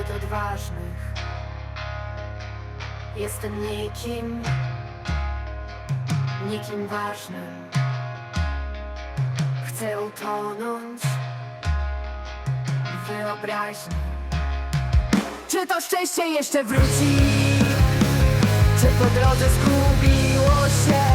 zbyt odważnych. Jestem nikim, nikim ważnym. Chcę utonąć w wyobraźni. Czy to szczęście jeszcze wróci? Czy po drodze zgubiło się?